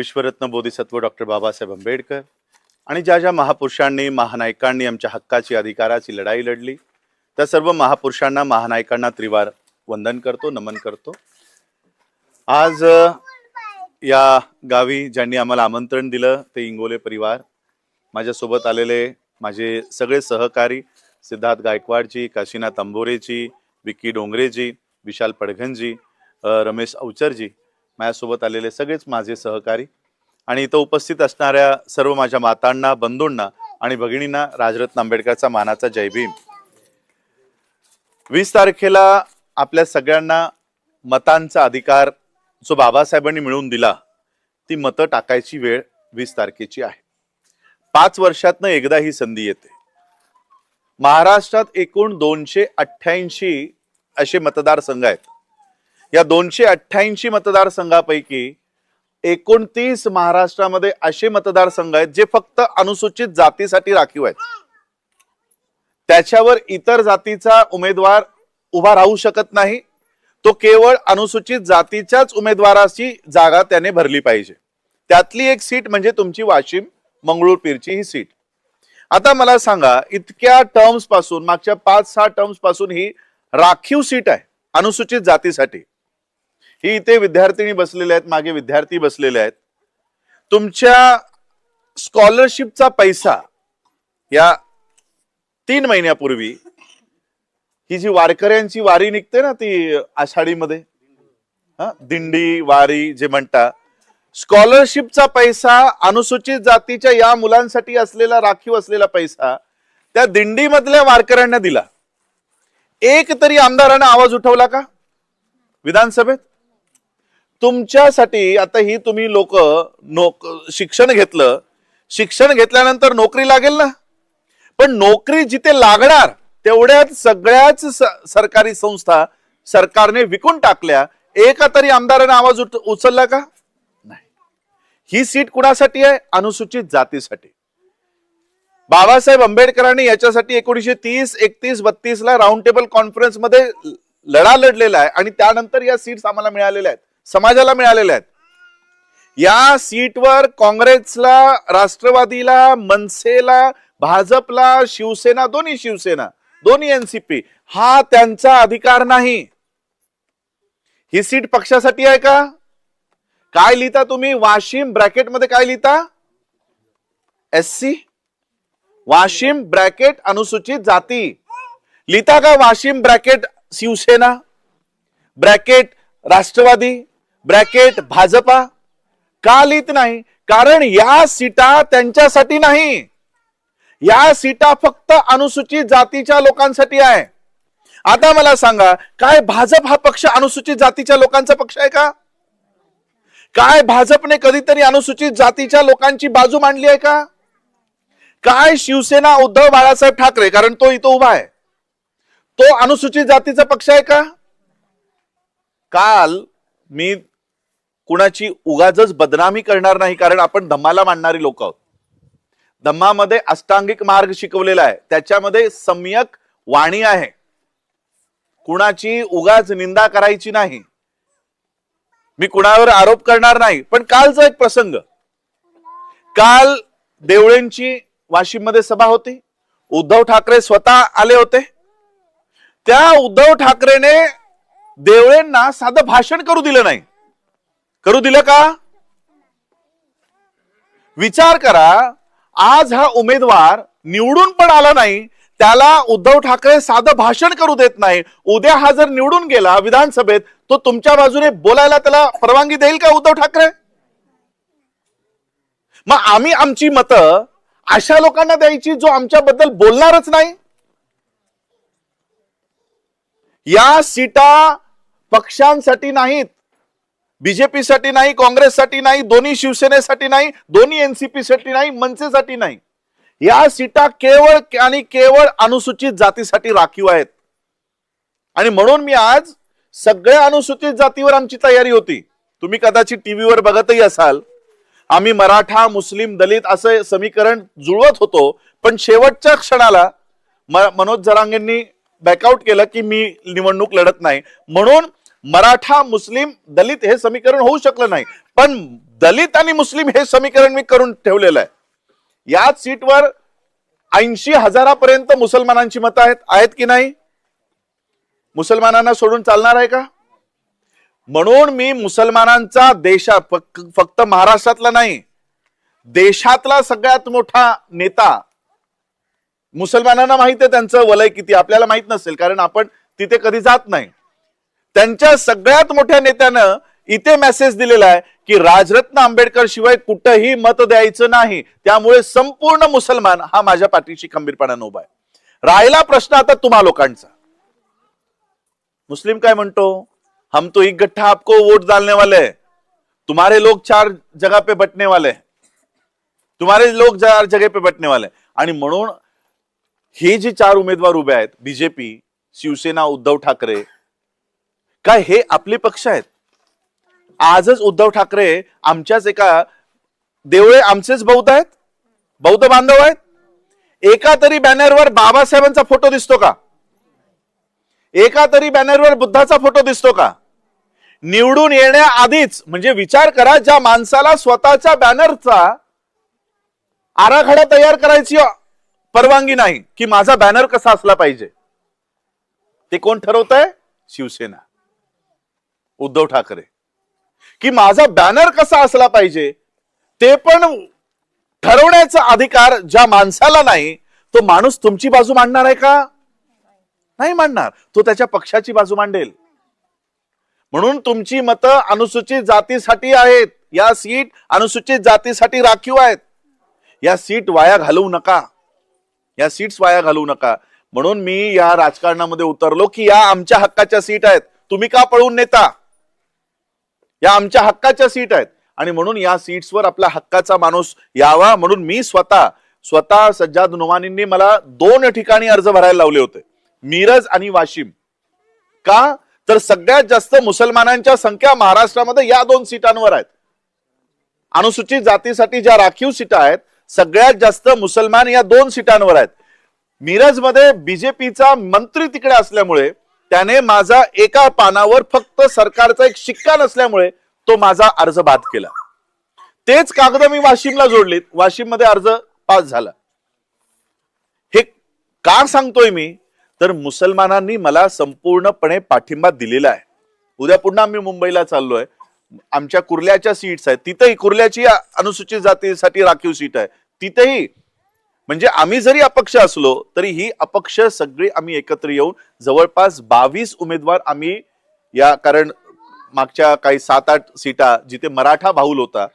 विश्वरत्न बोधिसत्व डॉक्टर बाबासाहेब आंबेडकर आणि ज्या ज्या महापुरुषांनी महानायकांनी आमच्या हक्काची अधिकाराची लढाई लढली त्या सर्व महापुरुषांना महानायकांना त्रिवार वंदन करतो नमन करतो. आज या गावी ज्यांनी आम्हाला आमंत्रण दिलं ते इंगोले परिवार माझ्यासोबत आलेले माझे सगळे सहकारी सिद्धार्थ गायकवाडजी काशीनाथ अंबोरेजी विक्की डोंगरेजी विशाल पडघनजी रमेश अवचरजी माझ्यासोबत आलेले सगळेच माझे सहकारी आणि इथं उपस्थित असणाऱ्या सर्व माझ्या मातांना बंधूंना आणि भगिनींना राजरत्न आंबेडकरचा मानाचा जय भीम. वीस तारखेला आपल्या सगळ्यांना मतांचा अधिकार जो बाबासाहेबांनी मिळवून दिला ती मतं टाकायची वेळ वीस तारखेची आहे. पाच वर्षातनं एकदा ही संधी येते. महाराष्ट्रात एकूण दोनशे अठ्ठ्याऐंशी असे मतदारसंघ आहेत. या दोनशे अठ्ठ्याऐंशी मतदारसंघापैकी एकोणतीस महाराष्ट्रामध्ये असे मतदारसंघ आहेत जे फक्त अनुसूचित जातीसाठी राखीव आहेत. त्याच्यावर इतर जातीचा उमेदवार उभा राहू शकत नाही. तो केवळ अनुसूचित जातीच्याच उमेदवाराची जागा त्याने भरली पाहिजे. त्यातली एक सीट म्हणजे तुमची वाशिम मंगळूर पीरची ही सीट. आता मला सांगा इतक्या टर्म्सपासून मागच्या पाच सहा टर्म्सपासून ही राखीव सीट आहे अनुसूचित जातीसाठी. ही इथे विद्यार्थिनी बसलेल्या आहेत मागे विद्यार्थी बसलेले आहेत. तुमच्या स्कॉलरशिपचा पैसा या तीन महिन्यापूर्वी ही जी वारकऱ्यांची वारी निघते ना ती आषाढीमध्ये हा दिंडी वारी जे म्हणता स्कॉलरशिपचा पैसा अनुसूचित जातीच्या या मुलांसाठी असलेला राखीव असलेला पैसा त्या दिंडीमधल्या वारकऱ्यांना दिला. एक तरी आमदारानं आवाज उठवला का? विधानसभेत? तुमच्यासाठी आता ही तुम्ही लोक नोक शिक्षण घेतलं. शिक्षण घेतल्यानंतर नोकरी लागेल ना? पण नोकरी जिथे लागणार तेवढ्याच सगळ्याच सरकारी संस्था सरकारने विकून टाकल्या. एका तरी आमदाराने आवाज उठ- उचलला का? नाही. ही सीट कुणासाठी आहे? अनुसूचित जातीसाठी. बाबासाहेब आंबेडकरांनी याच्यासाठी एकोणीशे तीस एकतीस बत्तीस ला राऊंड टेबल कॉन्फरन्समध्ये लढा लढलेला आहे आणि त्यानंतर या सीट्स आम्हाला मिळालेल्या आहेत. समाजाला मिळालेल्या आहेत. या सीटवर काँग्रेसला राष्ट्रवादीला मनसेला भाजपला शिवसेना दोन्ही शिवसेना दोन्ही एनसीपी हा त्यांचा अधिकार नाही. ही सीट पक्षासाठी आहे का? काय लिहिता तुम्ही? वाशिम ब्रॅकेटमध्ये काय लिहिता? S C? वाशिम ब्रॅकेट अनुसूचित जाती. लिहिता का Washim bracket Shivsena? Bracket Rashtrawadi? Bracket Bhajpa? का लिहित नाही? कारण या सीटा त्यांच्यासाठी नाही. या सीटा फक्त अनुसूचित जातीच्या लोकांसाठी आहे. आता मला सांगा काय भाजप हा पक्ष अनुसूचित जातीच्या लोकांचा पक्ष आहे का? काय भाजपने कधीतरी अनुसूचित जातीच्या लोकांची बाजू मांडली आहे का? काय शिवसेना उद्धव बाळासाहेब ठाकरे कारण तो इथं उभा आहे तो अनुसूचित जातीचा पक्ष आहे का? काल मी कुणाची उगाच बदनामी करणार नाही कारण आपण धम्माला मांडणारी लोक आहोत. धम्मामध्ये अष्टांगिक मार्ग शिकवलेला आहे. त्याच्यामध्ये सम्यक वाणी आहे. कुणाची उगाच निंदा करायची नाही. मी कुणावर आरोप करणार नाही. पण कालचा एक प्रसंग. काल देवळेंची वाशिममध्ये सभा होती. उद्धव ठाकरे स्वतः आले होते. त्या उद्धव ठाकरेने देवळेंना साधं भाषण करू दिलं नाही. करू दिलं का? विचार करा आज हा उमेदवार निवडून पण आला नाही त्याला उद्धव ठाकरे साधं भाषण करू देत नाही. उद्या हा जर निवडून गेला विधानसभेत तो तुमच्या बाजूने बोलायला त्याला परवानगी देईल का उद्धव ठाकरे? मग आम्ही आमची मतं अशा लोकांना द्यायची जो आमच्याबद्दल बोलणारच नाही. या सीटा पक्षांसाठी नाहीत. बीजेपीसाठी नाही काँग्रेससाठी नाही दोन्ही शिवसेनेसाठी नाही दोन्ही एनसीपीसाठी नाही मनसेसाठी नाही. या सीटा केवळ आणि केवळ अनुसूचित जातीसाठी राखीव आहेत. आणि म्हणून मी आज सगळ्या अनुसूचित जातीवर आमची तयारी होती. तुम्ही कदाचित टीव्हीवर बघतही असाल. आम्ही मराठा मुस्लिम दलित असं समीकरण जुळवत होतो. पण शेवटच्या क्षणाला म- मनोज जरांगेंनी बॅकआउट केलं की मी निवडणूक लढत नाही. म्हणून मराठा मुस्लिम दलित हे समीकरण होऊ शकलं नाही. पण दलित आणि मुस्लिम हे समीकरण मी करून ठेवलेलं आहे. याच सीटवर ऐंशी हजारापर्यंत मुसलमानांची मतं आहेत आहेत की नाही? मुसलमानांना सोडून चालणार आहे का? म्हणून मी मुसलमानांचा देशा फक्त महाराष्ट्रातला नाही देशातला सगळ्यात मोठा नेता मुसलमानांना माहीत आहे त्यांचं वलय किती आपल्याला माहीत नसेल कारण आपण तिथे कधी जात नाही. त्यांच्या सगळ्यात मोठ्या नेत्यानं इथे मेसेज दिलेला आहे की राजरत्न आंबेडकर शिवाय कुठंही मत द्यायचं नाही. त्यामुळे संपूर्ण मुसलमान हा माझ्या पाठीशी खंबीरपणानं उभा आहे. राहिला प्रश्न आता तुम्हा लोकांचा. मुस्लिम काय म्हणतो? हम तो एक गठ्ठा आपको वोट डालने वाले तुम्हारे लोग चार जगह पे बटने वाले हैं. तुम्हारे लोक चार जगह पे बटने वाले आणि म्हणून हे जे चार उमेदवार उभे आहेत बीजेपी शिवसेना उद्धव ठाकरे काय हे आपले पक्ष आहेत? आजच उद्धव ठाकरे आमच्याच एका देवळे आमचेच बौद्ध आहेत? बौद्ध बांधव आहेत? एका तरी बॅनरवर बाबासाहेबांचा फोटो दिसतो का? एका तरी बॅनरवर बुद्धाचा फोटो दिसतो का? निवडून येण्याआधीच म्हणजे विचार करा ज्या माणसाला स्वतःच्या बॅनरचा आराखडा तयार करायची परवानगी नाही की माझा बॅनर कसा असला पाहिजे. ते कोण ठरवत आहे शिवसेना. उद्धव ठाकरे. की माझा बॅनर कसा असला पाहिजे ते पण ठरवण्याचा अधिकार ज्या माणसाला नाही तो माणूस तुमची बाजू मांडणार आहे का? नाही मांडणार. तो त्याच्या पक्षाची बाजू मांडेल. म्हणून तुमची मतं अनुसूचित जातीसाठी आहेत. या सीट अनुसूचित जातीसाठी राखीव आहेत. या सीट वाया घालवू नका. या सीट्स वाया घालवू नका. म्हणून मी या राजकारणामध्ये उतरलो की या आमच्या हक्काच्या सीट आहेत. तुम्ही का पळून नेता? या आमच्या हक्काच्या सीट आहेत. आणि म्हणून या सीट्सवर आपला हक्काचा माणूस यावा. म्हणून मी स्वतः स्वतः सज्जाद नुमानींनी मला दोन ठिकाणी अर्ज भरायला लावले होते. मिरज आणि वाशिम. का? तर सगळ्यात जास्त मुसलमानांच्या संख्या महाराष्ट्रामध्ये या दोन सीटांवर आहेत. अनुसूचित जातीसाठी ज्या राखीव सीटा आहेत सगळ्यात जास्त मुसलमान या दोन सीटांवर आहेत. मिरजमध्ये बीजेपीचा मंत्री तिकडे असल्यामुळे त्याने माझा एका पानावर फक्त सरकारचा एक शिक्का नसल्यामुळे तो माझा अर्ज बाद केला. तेच कागद मी वाशिमला जोडलीत. वाशिममध्ये अर्ज पास झाला. हे का सांगतोय मी? तर मुसलमानांनी मला संपूर्णपणे पाठिंबा दिलेला आहे. उद्या पुन्हा आम्ही मुंबईला चाललोय. आमच्या कुर्ल्याच्या सीट्स आहेत. तिथेही कुर्ल्याची अनुसूचित जातीसाठी राखीव सीट आहे. तिथेही म्हणजे आम्ही जरी अपक्ष असलो तरी ही अपक्ष सगळी आम्ही एकत्र येऊन जवळपास बावीस उमेदवार आम्ही या कारण मागच्या काही सात आठ सीटा जिथे मराठा भाऊल होता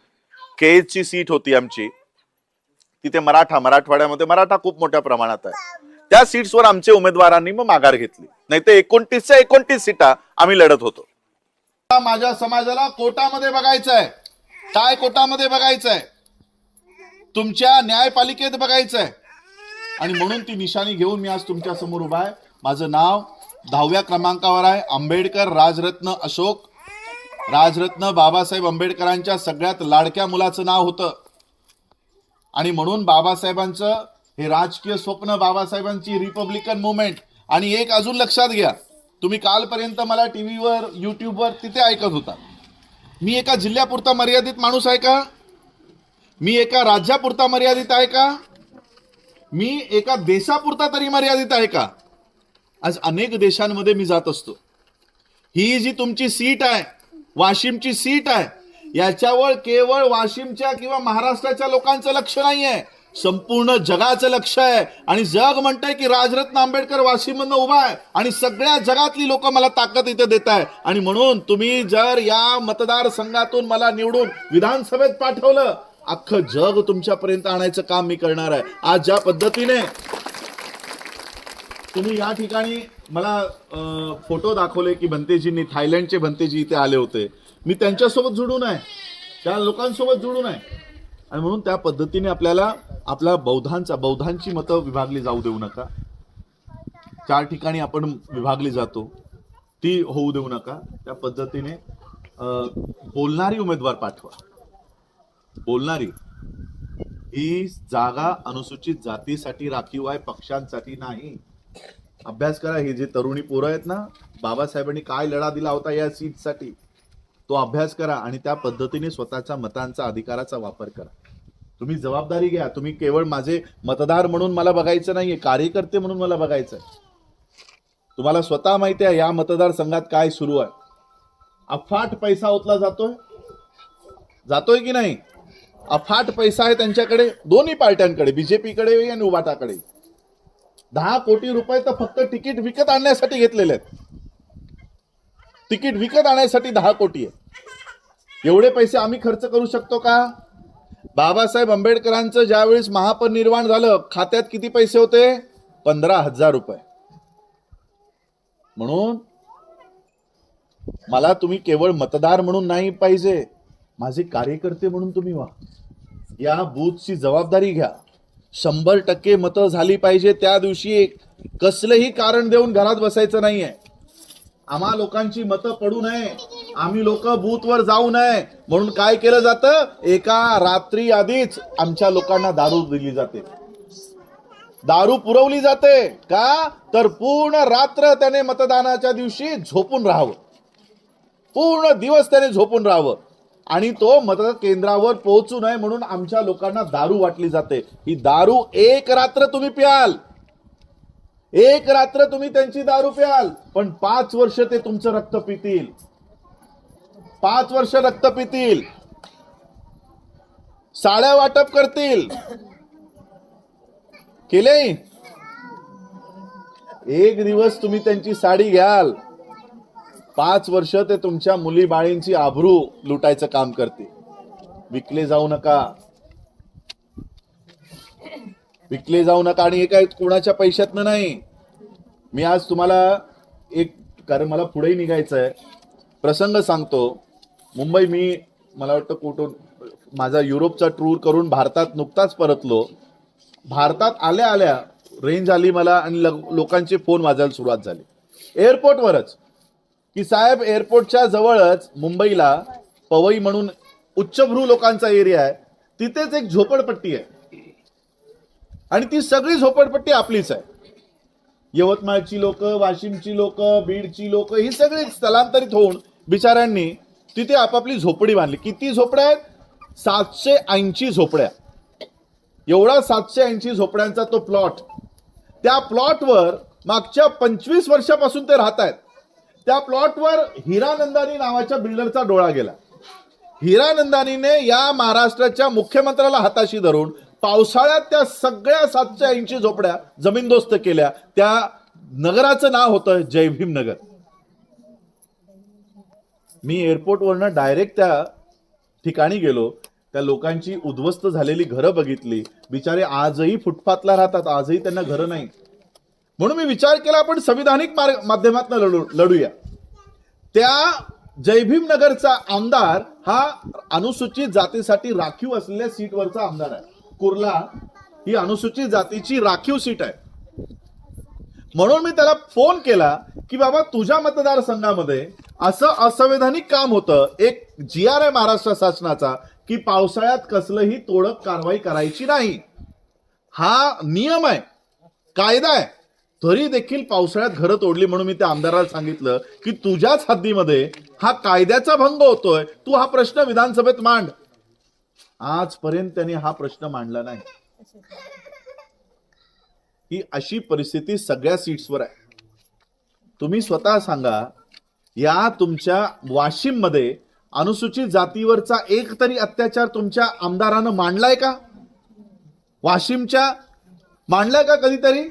केज ची सीट होती आमची तिथे मराठा मराठवाड्यामध्ये मराठा खूप मोठ्या प्रमाणात आहे. त्या सीट्सवर आमच्या उमेदवारांनी मग माघार घेतली. नाही तर एकोणतीसच्या एकोणतीस सीटा आम्ही लढत होतो. माझ्या समाजाला कोटामध्ये बघायचं आहे काय कोटामध्ये बघायचं आहे तुमच्या न्यायपालिकेत बघायचं आहे आणि म्हणून ती निशाणी घेऊन मी आज तुमच्यासमोर उभा आहे. माझं नाव दहाव्या क्रमांकावर आहे आंबेडकर राजरत्न अशोक. राजरत्न बाबासाहेब आंबेडकरांच्या सगळ्यात लाडक्या मुलाचं नाव होतं. आणि म्हणून बाबासाहेबांचं हे राजकीय स्वप्न बाबासाहेबांची रिपब्लिकन मुवमेंट. आणि एक अजून लक्षात घ्या तुम्ही कालपर्यंत मला टी व्हीवर युट्यूबवर तिथे ऐकत होता. मी एका जिल्ह्यापुरता मर्यादित माणूस आहे का? मी एका राज्यापुरता मर्यादित आहे का? मी एका देशापुरता तरी मर्यादित आहे का? आज अनेक देशांमध्ये मी जात असतो. ही जी तुमची सीट आहे वाशिमची सीट आहे याच्यावर केवळ वाशिमच्या किंवा महाराष्ट्राच्या लोकांचं लक्ष नाही आहे संपूर्ण जगाचं लक्ष आहे. आणि जग म्हणतंय की राजरत्न आंबेडकर वाशिम मधनं उभा आहे. आणि सगळ्या जगातली लोक मला ताकद इथे देत आहे. आणि म्हणून तुम्ही जर या मतदारसंघातून मला निवडून विधानसभेत पाठवलं अख्खं जग तुमच्यापर्यंत आणायचं काम मी करणार आहे. आज ज्या पद्धतीने तुम्ही या ठिकाणी मला फोटो दाखवले की भंतेजींनी थायलंडचे भंतेजी इथे आले होते. मी त्यांच्यासोबत जुडून आहे. त्या लोकांसोबत जुडून आहे. आणि म्हणून त्या पद्धतीने आपल्याला आपला बौद्धांचा बौद्धांची मतं विभागली जाऊ देऊ नका. चार ठिकाणी आपण विभागली जातो. ती होऊ देऊ नका. त्या पद्धतीने बोलणारी उमेदवार पाठवा. बोलणारी. ही जागा अनुसूचित जातीसाठी राखीव आहे पक्षांसाठी नाही. अभ्यास करा हे जे तरुणी पोरं आहेत ना बाबासाहेबांनी काय लढा दिला होता या सीटसाठी? तो अभ्यास करा आणि त्या पद्धतीने स्वतःच्या मतांचा अधिकाराचा वापर करा. तुम्ही जबाबदारी घ्या. तुम्ही केवळ माझे मतदार म्हणून मला बघायचं नाहीये कार्यकर्ते म्हणून मला बघायचं आहे तुम्हाला स्वतः माहिती आहे या मतदारसंघात काय सुरू आहे. अफाट पैसा ओतला जातोय. जातोय की नाही? अफाट पैसा आहे त्यांच्याकडे दोन्ही पार्ट्यांकडे बीजेपीकडे आणि उबाटाकडे. दहा कोटी रुपये तर फक्त तिकीट विकत आणण्यासाठी घेतलेले आहेत. तिकीट विकत आणण्यासाठी दहा कोटी आहे एवढे पैसे आम्ही खर्च करू शकतो का? बाबासाहेब आंबेडकरांचं ज्यावेळेस महापरिनिर्वाण झालं खात्यात किती पैसे होते? पंधरा हजार रुपये. म्हणून मला तुम्ही केवळ मतदार म्हणून नाही पाहिजे माझे कार्यकर्ते म्हणून तुम्ही व्हा. या बूथची जबाबदारी घ्या. शंभर टक्के मतं झाली पाहिजे त्या दिवशी एक. कसलंही कारण देऊन घरात बसायचं नाहीये. आम्हा लोकांची मतं पडू नये. आम्ही लोक बूथवर जाऊ नये. म्हणून काय केलं जातं? एका रात्री आधीच आमच्या लोकांना दारू दिली जाते. दारू पुरवली जाते. का? तर पूर्ण रात्र त्याने मतदानाच्या दिवशी झोपून राहावं. पूर्ण दिवस त्याने झोपून राहावं. आणि तो मतदान केंद्रावर पोहोचू नये म्हणून आमच्या लोकांना दारू वाटली जाते. ही दारू एक रात्र तुम्ही प्याल. एक रात्र तुम्ही त्यांची दारू प्याल. पण पाच वर्ष ते तुमचं रक्त पितील. पाच वर्ष रक्त पितील. साड्या वाटप करतील. केले? एक दिवस तुम्ही त्यांची साडी घ्याल. पाच वर्ष ते तुमच्या मुली बाळींची आभरू लुटायचं काम करते. विकले जाऊ नका. विकले जाऊ नका आणि हे काय कोणाच्या पैशातनं नाही. मी आज तुम्हाला एक कारण मला पुढेही निघायचं आहे प्रसंग सांगतो. मुंबई मी मला वाटतं कुठून माझा युरोपचा टूर करून भारतात नुकताच परतलो. भारतात आल्या आल्या रेंज आली मला आणि लोकांचे फोन वाजायला सुरुवात झाली. एअरपोर्टवरच. की साहेब एअरपोर्टच्या जवळच मुंबईला पवई म्हणून उच्चभ्रू लोकांचा एरिया आहे. तिथेच एक झोपडपट्टी आहे. आणि ती सगळी झोपडपट्टी आपलीच आहे. यवतमाळची लोक वाशिमची लोक बीडची लोक ही सगळी स्थलांतरित होऊन बिचाऱ्यांनी तिथे आपापली झोपडी बांधली. किती झोपड्या आहेत? सातशे ऐंशी झोपड्या. एवढा सातशे ऐंशी झोपड्यांचा तो प्लॉट. त्या प्लॉटवर मागच्या पंचवीस वर्षापासून ते राहत आहेत त्या प्लॉटवर हिरानंदानी नावाच्या बिल्डरचा डोळा गेला. हिरानंदानीने या महाराष्ट्राच्या मुख्यमंत्र्याला हाताशी धरून पावसाळ्यात त्या सगळ्या सातशे ऐंशी झोपड्या जमीनदोस्त केल्या. त्या नगराचं नाव होतं जयभीम नगर. मी एअरपोर्टवरनं डायरेक्ट त्या ठिकाणी गेलो. त्या लोकांची उद्ध्वस्त झालेली घरं बघितली. बिचारे आजही फुटपाथला राहतात. आजही त्यांना घरं नाही म्हणून मी विचार केला आपण संविधानिक मार्ग माध्यमातून लढू लढूया. त्या जयभीम नगरचा आमदार हा अनुसूचित जातीसाठी राखीव असलेल्या सीटवरचा आमदार आहे. कुर्ला ही अनुसूचित जातीची राखीव सीट आहे. म्हणून मी त्याला फोन केला की बाबा तुझ्या मतदारसंघामध्ये असं असंवैधानिक काम होतं एक जी आर आहे महाराष्ट्र शासनाचा की पावसाळ्यात कसलंही तोडक कारवाई करायची नाही. हा नियम आहे कायदा आहे. तरी देखील पावसाळ्यात घरं तोडली म्हणून मी त्या आमदाराला सांगितलं की तुझ्याच हद्दीमध्ये हा कायद्याचा भंग होतोय. तू हा प्रश्न विधानसभेत मांड. आजपर्यंत त्यांनी हा प्रश्न मांडला नाही. ही अशी परिस्थिती सगळ्या सीट्सवर आहे. तुम्ही स्वतः सांगा या तुमच्या वाशिममध्ये अनुसूचित जातीवरचा एक तरी अत्याचार तुमच्या आमदारानं मांडलाय का? वाशिमच्या मांडलाय का कधीतरी?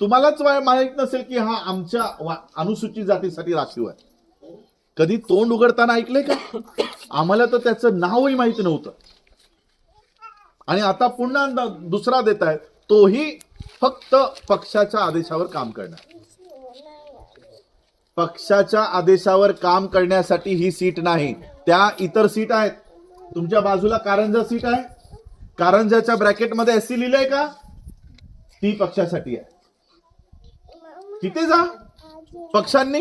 तुम्हालाच मा- माहीत नसेल की हा आमच्या वा- अनुसूचित जातीसाठी राखीव आहे. कधी तोंड उघडताना ऐकलंय का? आम्हाला तर त्याचं नावही माहीत नव्हतं. आणि आता पुन्हा दुसरा देत आहे तोही फक्त पक्षाच्या आदेशावर काम करणार. पक्षाच्या आदेशावर काम करण्यासाठी ही सीट नाही. त्या इतर सीट आहेत. तुमच्या बाजूला कारंजा सीट आहे. कारंजाच्या ब्रॅकेटमध्ये एस सी लिहिलंय का? ती पक्षासाठी आहे. तिथे जा. पक्षांनी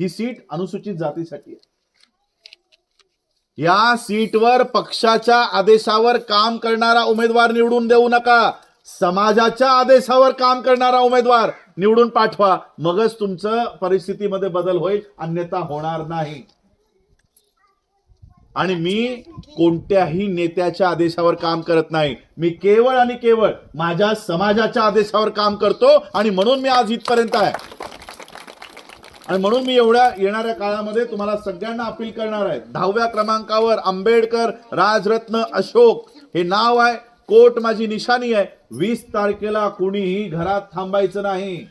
ही सीट अनुसूचित जातीसाठी आहे. या सीटवर पक्षाच्या आदेशावर काम करणारा उमेदवार निवडून देऊ नका. समाजाच्या आदेशावर काम करणारा उमेदवार निवडून पाठवा. मगच तुमचं परिस्थितीमध्ये बदल होईल. अन्यथा होणार नाही. आणि मी कोणत्याही नेत्याच्या आदेशावर काम करत नाही. मी केवळ आणि केवळ माझ्या समाजाच्या आदेशावर काम करतो आणि म्हणून मी आज इथपर्यंत आहे. आणि म्हणून मी एवढ्या येणाऱ्या काळामध्ये तुम्हाला सगळ्यांना अपील करणार आहे. दहाव्या क्रमांकावर आंबेडकर राजरत्न अशोक हे नाव आहे. कोट माझी निशाणी आहे. वीस तारखेला कुणीही घरात थांबायचं नाही.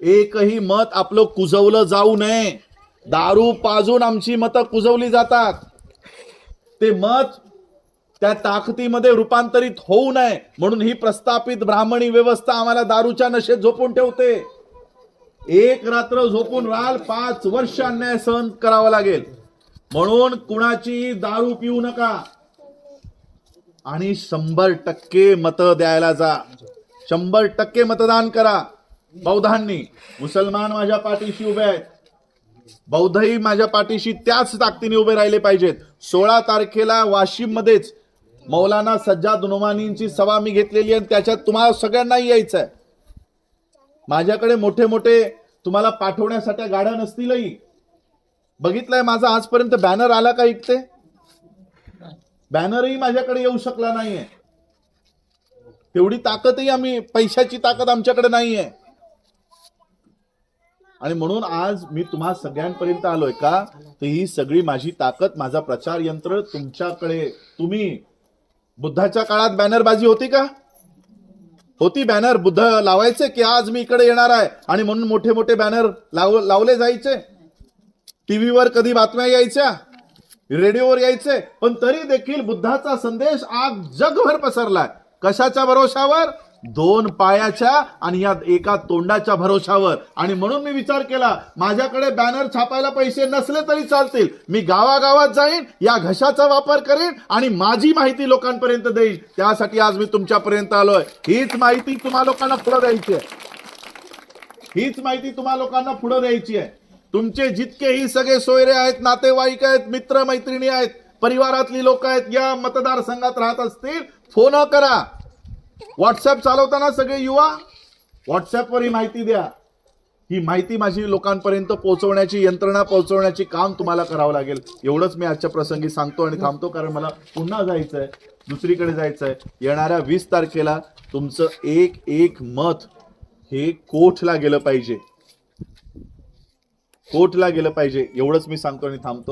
एकही मत आपलं कुजवलं जाऊ नये. दारू पाजून आमची मतं कुजवली जातात. ते मत त्या ताकदीमध्ये रूपांतरित होऊ नये म्हणून ही प्रस्थापित ब्राह्मणी व्यवस्था आम्हाला दारूच्या नशेत झोपून ठेवते. एक रात्र झोपून राहाल पाच वर्ष अन्याय सहन करावा लागेल. म्हणून कुणाची दारू पिऊ नका. आणि शंभर टक्के मत द्यायला जा. शंभर टक्के मतदान करा. बौद्धांनी मुसलमान माझ्या पाठीशी उभे आहेत. बौद्धही माझ्या पाठीशी त्याच ताकदीने उभे राहिले पाहिजेत. सोळा तारखेला वाशिममध्येच मौलाना सज्जाद नुमानींची सभा मी घेतलेली आहे आणि त्याच्यात तुम्हाला सगळ्यांनाही यायचं आहे. माझ्याकडे मोठे मोठे तुम्हाला पाठवण्यासाठी गाड्या नसतीलही. बघितलंय माझा आजपर्यंत बॅनर आला का इकते बॅनरही माझ्याकडे येऊ शकला नाहीये. तेवढी ताकदही आम्ही पैशाची ताकद आमच्याकडे नाहीये. आणि म्हणून आज मी तुम्हा सगळ्यांपर्यंत आलोय का? तर ही सगळी माझी ताकद माझा प्रचार यंत्र तुमच्याकडे. तुम्ही बुद्धाच्या काळात बॅनरबाजी होती का? होती बॅनर? बुद्ध लावायचे की आज मी इकडे येणार आहे? आणि म्हणून मोठे मोठे बॅनर लाव लावले जायचे? टीव्हीवर कधी बातम्या यायच्या? रेडिओवर यायचे? पण तरी देखील बुद्धाचा संदेश आज जगभर पसरलाय. कशाच्या भरोशावर? दोन पायाच्या आणि या एका तोंडाच्या भरोशावर. आणि म्हणून मी विचार केला माझ्याकडे बॅनर छापायला पैसे नसले तरी चालतील. मी गावागावात जाईन या घशाचा वापर करेन आणि माझी माहिती लोकांपर्यंत देईन. त्यासाठी आज मी तुमच्यापर्यंत आलोय. हीच माहिती तुम्हा लोकांना पुढे द्यायची आहे. हीच माहिती तुम्हा लोकांना पुढे द्यायची आहे. तुमचे जितके ही सगळे सोयरे आहेत नातेवाईक आहेत मित्र मैत्रिणी आहेत परिवारातली लोक आहेत या मतदारसंघात राहत असतील फोन करा. व्हॉट्सअप चालवताना सगळे युवा व्हॉट्सअपवर ही माहिती द्या. ही माहिती माझी लोकांपर्यंत पोहोचवण्याची यंत्रणा पोहोचवण्याची काम तुम्हाला करावं लागेल. एवढंच मी आजच्या प्रसंगी सांगतो आणि थांबतो कारण मला पुन्हा जायचंय दुसरीकडे जायचंय. येणाऱ्या वीस तारखेला तुमचं एक एक मत हे कोठला गेलं पाहिजे? कोठला गेलं पाहिजे? एवढंच मी सांगतो आणि थांबतो.